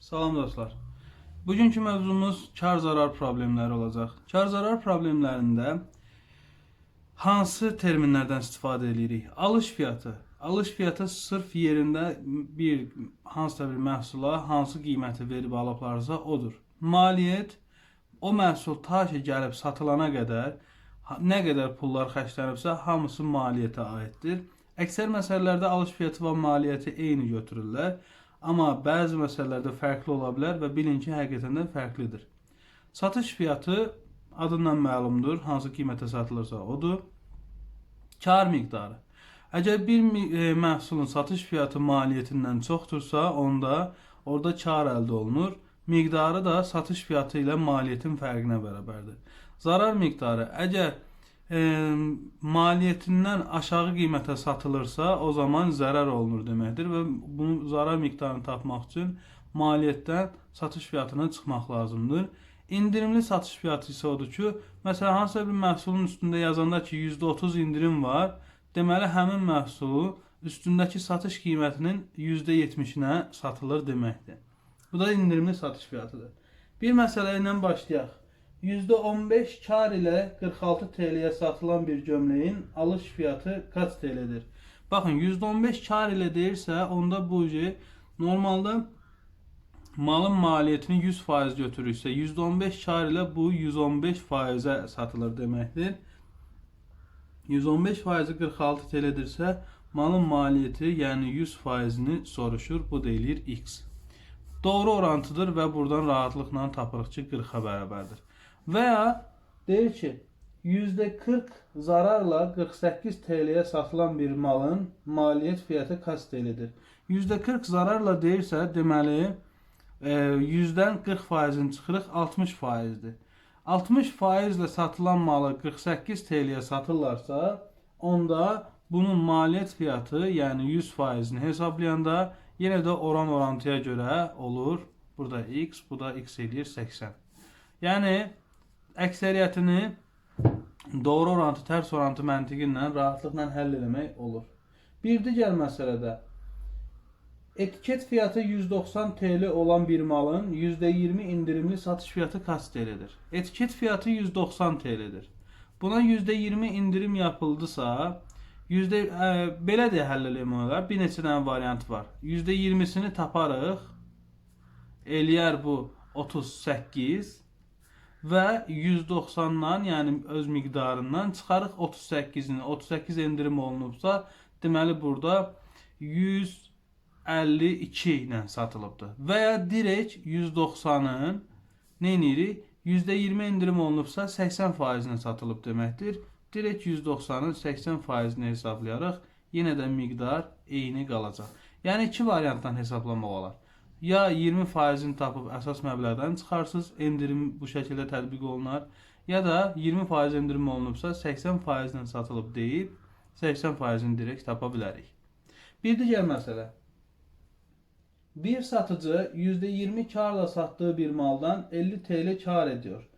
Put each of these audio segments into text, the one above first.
Salam dostlar. Bugünkü mövzumuz kar zarar problemləri olacaq. Kar zarar problemlərində hansı terminlərdən istifadə edirik? Alış fiyatı. Alış fiyatı sırf yerində bir hansısa bir məhsula hansı qiyməti verib alıblarsa odur. Maliyyət o məhsul ta ki gəlib satılana qədər nə qədər pullar xərclənibsə hamısı maliyyətə aiddir. Əksər məsələlərdə alış fiyatı və maliyyəti eyni götürürlər. Amma bəzi məsələlərdə fərqli ola bilər və bilin ki, həqiqətən də fərqlidir. Satış fiyatı adından məlumdur, hansı qiymətə satılırsa odur. Kar miqdarı. Əgər bir e, məhsulun satış fiyatı maliyyətindən çoxdursa, onda orada kar əldə olunur. Miqdarı da satış fiyatı ilə maliyyətin fərqinə bərabərdir. Zarar miqdarı əgər e, maliyyətindən aşağı qiymətə satılırsa, o zaman zərər olunur deməkdir və bunu zarar miqdarını tapmaq üçün maliyyətdən satış fiyatına çıxmaq lazımdır. İndirimli satış fiyatı isə odur ki, məsələn hansısa bir məhsulun üstündə yazanda ki, %30 indirim var, deməli həmin məhsulu üstündəki satış qiymətinin %70-nə satılır deməkdir. Bu da indirimli satış fiyatıdır. Bir məsələ ilə başlayaq. %15 kar ilə 46 TL-yə satılan bir gömləyin alış fiyatı kaç TL-dir? Baxın, %15 kar ilə deyirsə, onda bu ki, normalda malın maliyyətini 100% götürürsə, %15 kar ilə bu 115%-ə satılır deməkdir. 115%-i 46 TL-dirsə, malın maliyyəti, yəni 100%-ni soruşur, bu deyilir X. Doğru orantıdır və buradan rahatlıqla tapırıq ki, 40-a bərabərdir. Və ya deyir ki, %40 zararla 48 TL-yə satılan bir malın maliyyət fiyatı kaç TL-dir? %40 zararla deyirsə, deməli, e, 100-dən 40%-ni çıxırıq, 60%-dir. 60% ilə satılan malı 48 TL-yə satırlarsa, onda bunun maliyyət fiyatı, yəni 100%-ni hesablayanda yenə də oran orantıya görə olur. Burada x, bu da x eləyir 80. Yəni əksəriyyətini doğru orantı, tərs orantı məntiqi ilə rahatlıqla həll etmək olur. Bir digər məsələdə etiket fiyatı 190 TL olan bir malın %20 indirimli satış fiyatı kaç TL'dir? Etiket fiyatı 190 TL'dir. Buna %20 indirim yapıldısa, yüzde e, belə də həll eləmək olar. Bir neçə variant var. %20-sini taparıq. Eləyər bu 38 və 190-dan, yəni öz miqdarından çıxarıq 38-ni. 38 endirim olunubsa, deməli burada 152 ilə satılıbdır. Və ya direkt 190-ın nə edirik? %20 endirim olunubsa 80%-nə satılıb deməkdir. Direkt 190-ın 80%-ni hesablayaraq yenə də miqdar eyni qalacaq. Yəni iki variantdan hesablamaq olar. Ya 20%-ni tapıb əsas məbləğdən çıxarsınız, endirim bu şəkildə tətbiq olunar. Ya da 20% endirim olunubsa 80%-lə satılıb deyib 80%-ni direkt tapa bilərik. Bir digər məsələ. Bir satıcı %20 karla sattığı bir maldan 50 TL kar ediyor.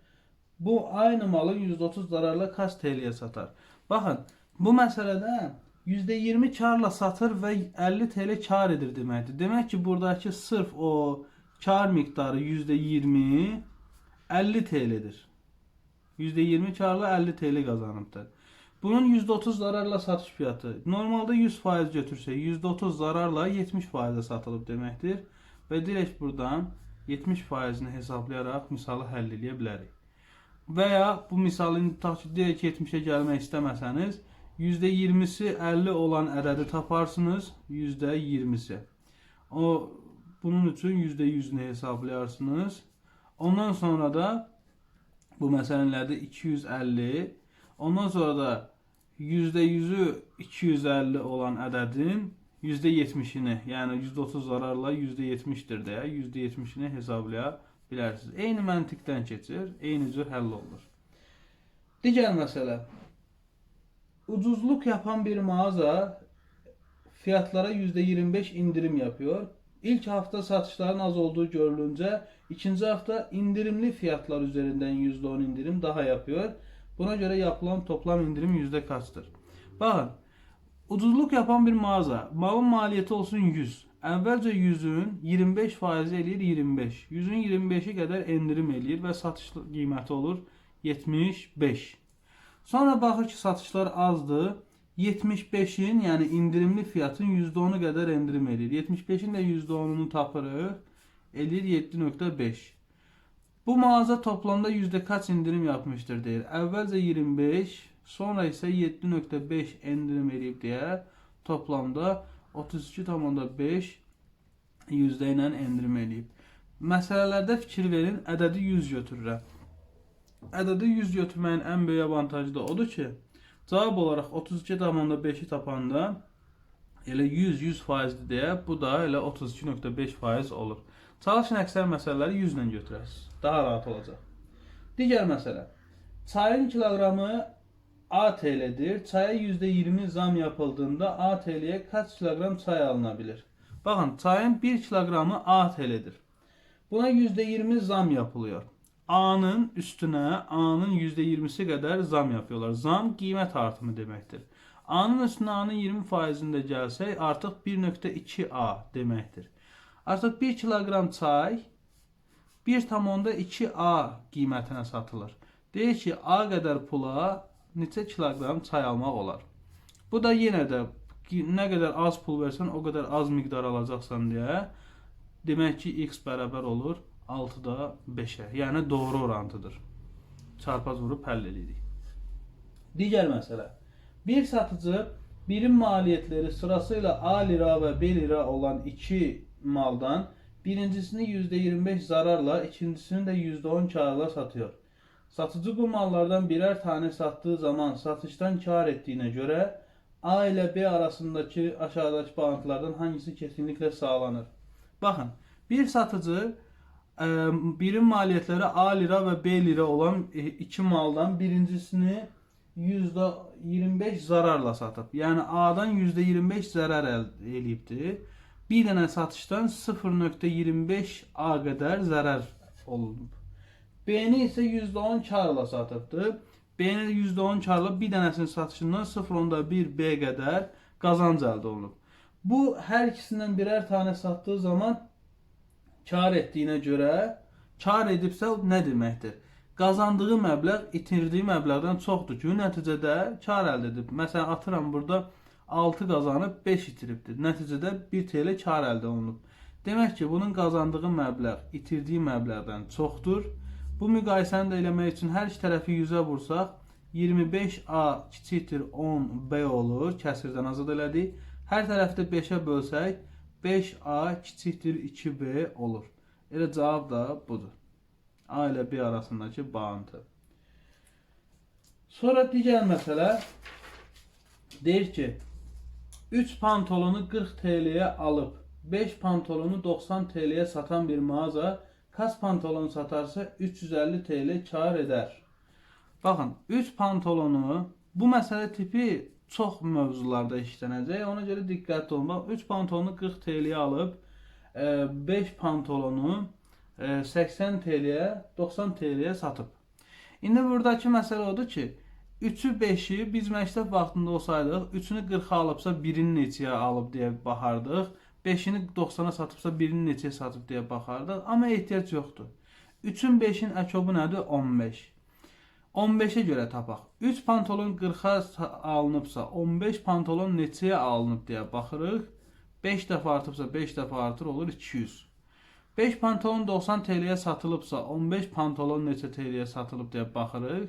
Bu aynı malı 130 zararla kaç TL'ye satar? Bakın bu məsələdə %20 karla satır və 50 TL kar edir deməkdir. Demək ki, buradakı sırf o kar miqdarı %20 50 TL'dir. %20 karla 50 TL qazanıbdır. Bunun %30 zararla satış fiyatı. Normalda 100% götürsə, %30 zararla 70%-ə satılıb deməkdir. Və direkt buradan 70%-ni hesablayaraq misalı həll edə bilərik. Və bu misalın tutaq ki, direkt 70-ə gəlmək istəməsəniz, %20-si 50 olan ədədi taparsınız, %20-si. O bunun üçün %100-ni hesaplayarsınız. Ondan sonra da bu məsələlərdə 250, ondan sonra da %100-ü 250 olan ədədin %70-ini, yəni %30 zararla %70-dir deyə %70-ini hesablaya bilərsiniz. Eyni məntiqdən keçir, eyni cür həll olunur. Digər məsələ. Ucuzluk yapan bir mağaza fiyatlara %25 indirim yapıyor. İlk hafta satışların az olduğu görülünce ikinci hafta indirimli fiyatlar üzerinden %10 indirim daha yapıyor. Buna göre yapılan toplam indirim yüzde kaçtır? Bakın ucuzluk yapan bir mağaza malın maliyeti olsun 100. Əvvəlcə 100-ün 25 faizi eləyir 25. 100-ün 25-i qədər endirim eləyir və satış qiyməti olur 75. Sonra baxır ki, satışlar azdır. 75-in, yəni indirimli fiyatın %10-u qədər endirim eləyir. 75-in də %10-unu tapırıq. Eləyir 7.5. Bu mağaza toplamda yüzde kaç indirim yapmıştır deyir. Əvvəlcə 25, sonra isə 7.5 endirim eləyib deyə toplamda 32.5 yüzdə ilə endirim eləyib. Məsələlərdə fikir verin, ədədi 100 götürürəm. Ədədi 100 götürməyin ən böyük avantajı da odur ki, cavab olaraq 32.5-i tapanda elə 100 100 faizdir deyə bu da elə 32.5 faiz olur. Çalışın əksər məsələləri 100 ilə götürəsiniz. Daha rahat olacaq. Digər məsələ. Çayın kiloqramı ATL-dir. Çaya %20 zam yapıldığında ATL-yə kaç kilogram çay alına bilir? Bakın çayın 1 kilogramı ATL-dir. Buna %20 zam yapılıyor. A'nın üstüne A'nın %20'si kadar zam yapıyorlar. Zam kıymet artımı demektir. A'nın üstüne A'nın 20 faizinde gelsək artıq 1.2A deməkdir. Artıq 1 kilogram çay 1.2A qiymətinə satılır. Deyir ki, A qədər pula neçə kilogram çay almaq olar? Bu da yenə də nə qədər az pul versən, o qədər az miqdar alacaqsan deyə demək ki, x bərabər olur 6-da 5-ə. Yəni doğru orantıdır. Çarpaz vurub həll edirik. Digər məsələ. Bir satıcı birim maliyetleri sırasıyla A lira ve B lira olan iki maldan birincisini %25 zararla, ikincisini de %10 karla satıyor. Satıcı bu mallardan birer tane sattığı zaman satıştan kar ettiğine göre A ile B arasındaki aşağıdaki bağıntılardan hangisi kesinlikle sağlanır? Bakın bir satıcı birim maliyetleri A lira ve B lira olan e, iki maldan birincisini %25 zararla satıp yani A'dan %25 zarar elde eləyibdir. Bir dənə satışdan 0.25 A qədər zərər olunub. B-ni isə %10 karla satıbdı. B-ni %10 karla bir dənəsinin satışından 0.1 B qədər qazanc əldə olunub. Bu hər ikisindən birər tane satdığı zaman kar etdiyinə görə kar edibsə nə deməkdir? Qazandığı məbləğ itirdiyi məbləğdən çoxdur ki, nəticədə kar əldə edib. Məsələn, atıram burada 6 qazanıb 5 itiribdir. Nəticədə 1 TL kar əldə olunub. Demək ki, bunun qazandığı məbləğ itirdiyi məbləğdən çoxdur. Bu müqayisəni də eləmək üçün hər iki tərəfi 100-ə vursaq 25A kiçikdir 10B olur. Kəsirdən azad elədik. Hər tərəfdə 5-ə bölsək 5A kiçikdir 2B olur. Elə cavab da budur. A ilə B arasındakı bağıntı. Sonra digər məsələ deyir ki, 3 pantolonu 40 TL'ye alıp 5 pantolonu 90 TL'ye satan bir mağaza kaç pantolon satarsa 350 TL kar eder. Bakın 3 pantolonu bu məsələ tipi çox mövzularda işlənəcək. Ona görə diqqətli. Bax 3 pantolonu 40 TL'ye alıb 5 pantolonu e, 80 TL'ye 90 TL'ye satıb. İndi buradakı məsələ odur ki, 3-ü 5-i biz məktəb vaxtında olsaydıq, 3-ünü 40-a alıbsa 1-ini neçəyə alıb deyə baxardıq. 5-ini 90-a satıbsa 1-ini neçəyə satıb deyə baxardıq. Amma ehtiyac yoxdur. 3-ün 5-in əkobu nədir? 15. 15'e göre tapaq. 3 pantolon 40-a alınıbsa 15 pantolon neçəyə alınıb deyə baxırıq. 5 dəfə artıbsa 5 dəfə artır olur 200. 5 pantolon 90 TL'ye satılıbsa 15 pantolon neçə TL'ye satılıb deyə baxırıq.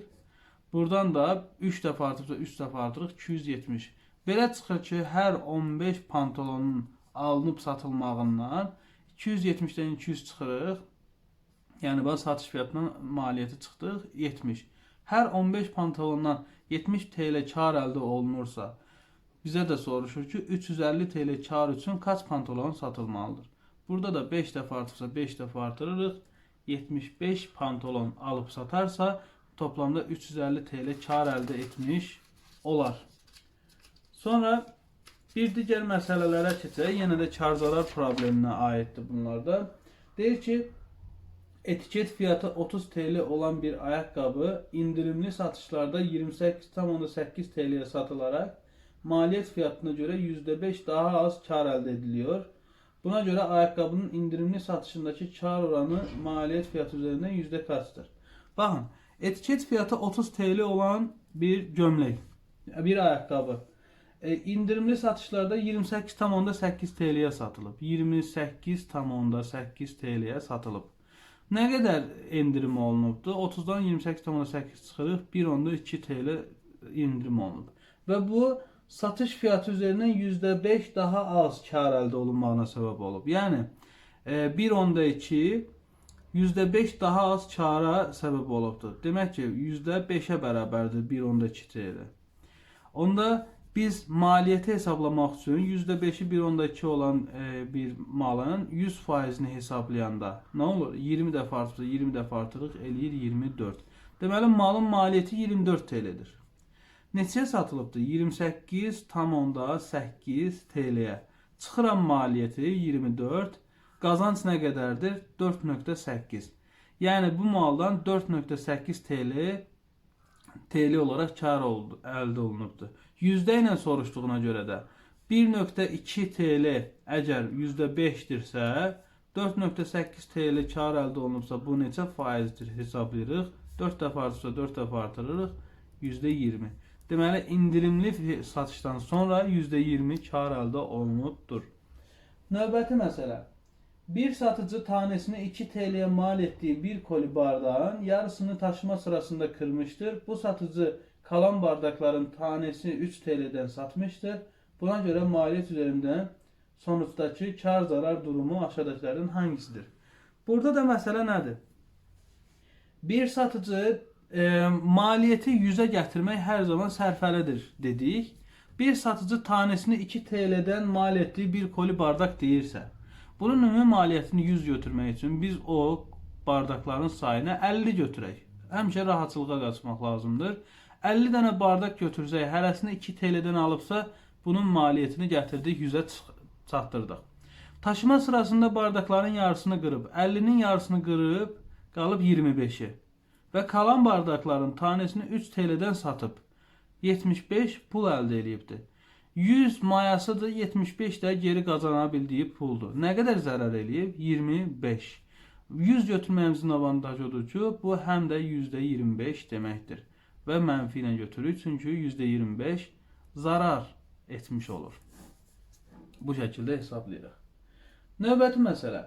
Buradan da 3 dəfə artıbsa 3 dəfə artırıq 270. Belə çıxır ki, hər 15 pantolonun alınıb satılmağından 270-dən 200 çıxırıq. Yəni bax satış fiyatından maliyyəti çıxdıq 70. Hər 15 pantolondan 70 TL kar əldə olunursa, bizə də soruşur ki, 350 TL kar üçün kaç pantolon satılmalıdır? Burada da 5 dəfə artırsa 5 dəfə artırırıq. 75 pantolon alıb satarsa toplamda 350 TL kar əldə etmiş olar. Sonra bir digər məsələlərə keçək. Yenə də karzalar probleminə aiddir bunlar da. Deyir ki, etiket fiyatı 30 TL olan bir ayakkabı indirimli satışlarda 28,8 TL'ye satılarak maliyet fiyatına göre %5 daha az kar elde ediliyor. Buna göre ayakkabının indirimli satışındaki kar oranı maliyet fiyatı üzerinden yüzde kaçtır? Bakın etiket fiyatı 30 TL olan bir gömlek, bir ayakkabı. E, indirimli satışlarda 28,8 TL'ye satılıb. 28,8 TL'ye satılıb. Nə qədər endirim olunubdu? 30-dan 28,8 çıxırıq, 1.2 TL indirim olunub. Və bu satış fiyatı üzerindən %5 daha az kar əldə olunmağına səbəb olub. Yəni e, 1.2 %5 daha az kara səbəb olubdur. Demək ki, %5-ə bərabərdir 1.2 TL. Onda biz maliyyəti hesablamaq üçün %5-i 1.2 olan e, bir malın 100%-ni hesablayanda nə olur? 20 dəfə artırır, 20 dəfə artırıq eləyir 24. Deməli malın maliyyəti 24 TL-dir. Neçəyə satılıbdır? 28,8 TL-yə. Çıxıram maliyyəti 24. Qazanc nə qədərdir? 4.8. Yəni bu maldan 4.8 TL TL olaraq kar oldu, əldə olunubdur. Yüzdə ilə soruşduğuna görə də 1.2 TL əgər %5-dirsə, 4.8 TL kar əldə olunubsa bu neçə faizdir hesablayırıq. 4 dəfə artırsa 4 dəfə artırırıq, %20. Deməli indirimli satışdan sonra %20 kar əldə olunubdur. Növbəti məsələ. Bir satıcı tanesini 2 TL'ye mal ettiği bir koli bardağın yarısını taşıma sırasında kırmıştır. Bu satıcı kalan bardakların tanesini 3 TL'den satmıştır. Buna göre maliyet üzerinden sonuçtaki kar zarar durumu aşağıdakilerden hangisidir? Burada da məsələ nədir? Bir satıcı e, maliyeti 100'e getirmek her zaman sərfəlidir dedik. Bir satıcı tanesini 2 TL'den mal ettiği bir koli bardak deyirsə, bunun ümumi maliyyətini 100 götürmək üçün biz o bardakların sayını 50 götürək. Həmişə rahatçılığa qaçmaq lazımdır. 50 dənə bardak götürsək, hərəsini 2 TL-dən alıbsa, bunun maliyyətini gətirdik 100-ə çıx- çatdırdıq. Taşıma sırasında bardakların yarısını qırıb, 50-nin yarısını qırıb, qalıb 25-i. Və qalan bardakların tanesini 3 TL-dən satıb 75 pul əldə edibdi. 100 mayasıdır, 75 də geri qazana bildiyi puldur. Nə qədər zərər eləyib? 25. 100 götürməyimizin avantajı odur ki, bu həm də %25 deməkdir. Və mənfi ilə götürürük, çünki %25 zarar etmiş olur. Bu şəkildə hesablayırıq. Növbəti məsələ.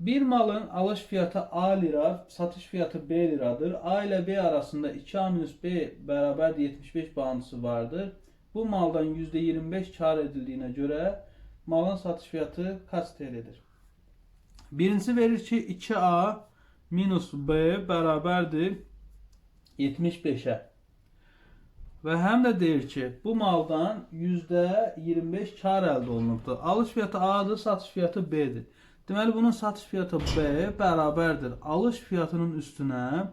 Bir malın alış fiyatı A lira, satış fiyatı B liradır. A ile B arasında 2A minus B beraber 75 bağıntısı vardır. Bu maldan %25 kar edildiğine göre malın satış fiyatı kaç TL'dir? Birincisi verir ki 2A minus B beraberdir 75'e. Və həm də deyir ki, bu maldan %25 kar əldə olunubdur. Alış fiyatı A-dır, satış fiyatı B-dir. Deməli bunun satış fiyatı B bərabərdir. Alış fiyatının üstünə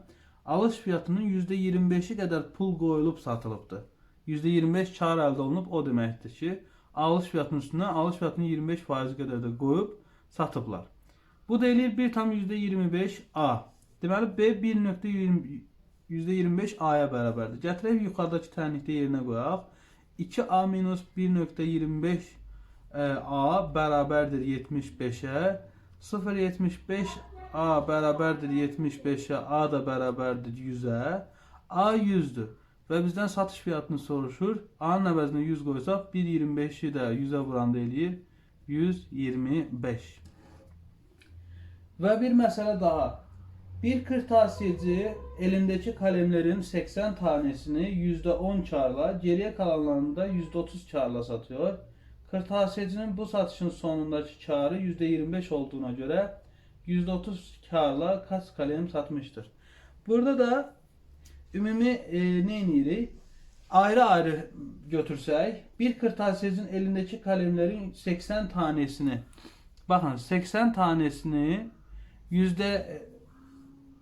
alış fiyatının %25-i qədər pul qoyulub satılıbdır. %25 kar əldə olunub o deməkdir ki, alış fiyatının üstünə alış fiyatının 25% qədər də qoyub satıblar. Bu da eləyir 1 tam %25 A. Deməli B 1.20 %25 A-ya bərabərdir. Gətirək yuxarıdakı tənlikdə yerinə qoyaq. 2A minus 1.25 e, A bərabərdir 75-ə. 0.75 A bərabərdir 75-ə. A da bərabərdir 100-ə. A 100-dür. Və bizdən satış fiyatını soruşur. A-nın əvəzinə 100 qoysaq, 1.25-i də 100-ə vuranda eləyir 125. Və bir məsələ daha. Bir kırtasiyeci elindeki kalemlerin 80 tanesini %10 karla, geriye kalanlarını da %30 karla satıyor. Kırtasiyecinin bu satışın sonundaki karı %25 olduğuna göre %30 karla kaç kalem satmıştır? Burada da ümumi e, ne? Ayrı ayrı götürsək, bir kırtasiyecinin elindeki kalemlerin 80 tanesini, bakın 80 tanesini yüzde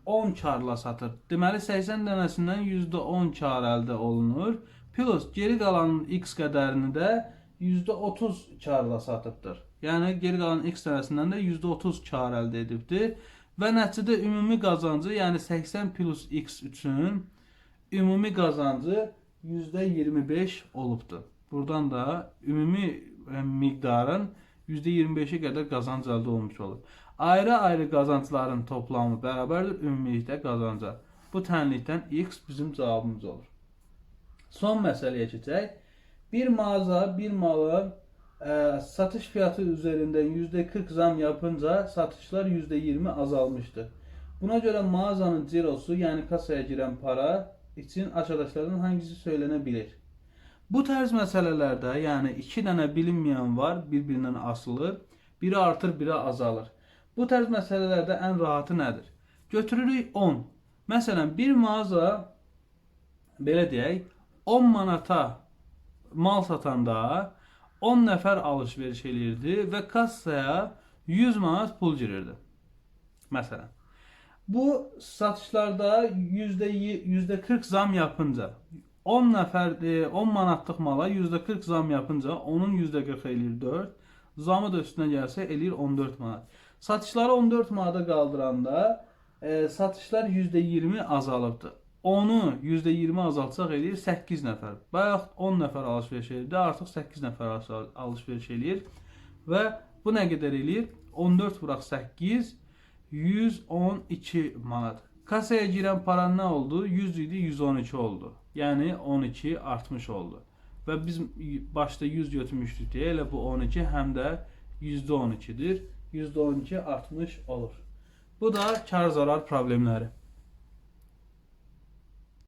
10 karla satır. Deməli 80 dənəsindən %10 kar əldə olunur. Plus geri qalanın x qədərini də %30 karla satıbdır. Yəni geri qalan x dənəsindən də %30 kar əldə edibdir. Və nəticədə ümumi qazancı, yəni 80 plus x üçün ümumi qazancı %25 olubdur. Buradan da ümumi e, miqdarın %25'e qədər qazanc əldə olmuş olur. Ayrı-ayrı qazancların toplamı bərabərdir ümumilikdə qazanca. Bu tənlikdən x bizim cavabımız olur. Son məsələyə keçək. Bir mağaza bir malı e, satış fiyatı üzerinden %40 zam yapınca satışlar %20 azalmıştı. Buna göre mağazanın cirosu yani kasaya giren para için aşağıdakilerden hangisi söylenebilir? Bu tarz məsələlərdə, yəni iki dənə bilinməyən var, bir-birindən asılı, biri artır, biri azalır. Bu tarz məsələlərdə ən rahatı nədir? Götürürük 10. Məsələn, bir mağaza belə deyək, 10 manata mal satanda 10 nəfər alış-veriş eləyirdi və kassaya 100 manat pul girirdi. Məsələn. Bu satışlarda yüzde y- yüzde 40 zam yapınca 10 nəfər e, 10 manatlıq mala yüzde 40 zam yapınca onun yüzde 40 eləyir 4. Zamı da üstünə gəlsə eləyir 14 manat. Satışları 14 manata qaldıranda e, satışlar yüzde 20 azalıbdı. Onu yüzde 20 azaltsaq eləyir 8 nəfər. Bayaq 10 nəfər alış-veriş eləyirdi, artıq 8 nəfər alış- alış-veriş eləyir və bu nə qədər eləyir? 14 vuraq 8 112 manat. Kasaya girən para nə oldu? 100 idi, 112 oldu. Yəni 12 artmış oldu. Və biz başda 100 götürmüşdük deyə elə bu 12 həm də %12-dir. %12 artmış olur. Bu da kar zarar problemləri.